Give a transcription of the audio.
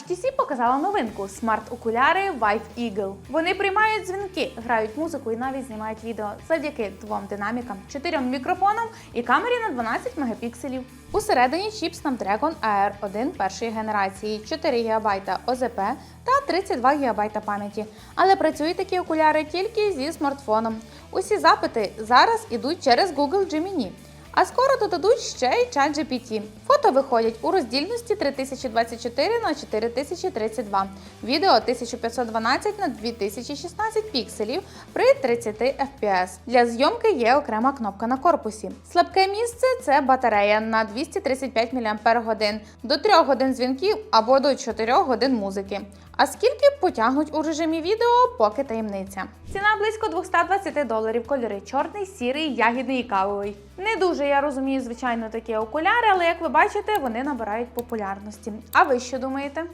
HTC показала новинку смарт-окуляри Vive Eagle. Вони приймають дзвінки, грають музику і навіть знімають відео завдяки двом динамікам, чотирьом мікрофонам і камері на 12 мегапікселів. Усередині чіп Snapdragon AR1 першої генерації, 4 ГБ ОЗП та 32 ГБ пам'яті. Але працюють такі окуляри тільки зі смартфоном. Усі запити зараз ідуть через Google Gemini. А скоро додадуть ще й ChatGPT. Фото виходять у роздільності 3024 на 4032, відео 1512 на 2016 пікселів при 30 FPS. Для зйомки є окрема кнопка на корпусі. Слабке місце це батарея на 235 мАч, до 3 годин дзвінків або до 4 годин музики. А скільки потягнуть у режимі відео, поки таємниця. Ціна близько 220 доларів. Кольори чорний, сірий, ягідний і кавовий. Не дуже я розумію, звичайно, такі окуляри, але як ви бачите, вони набирають популярності. А ви що думаєте?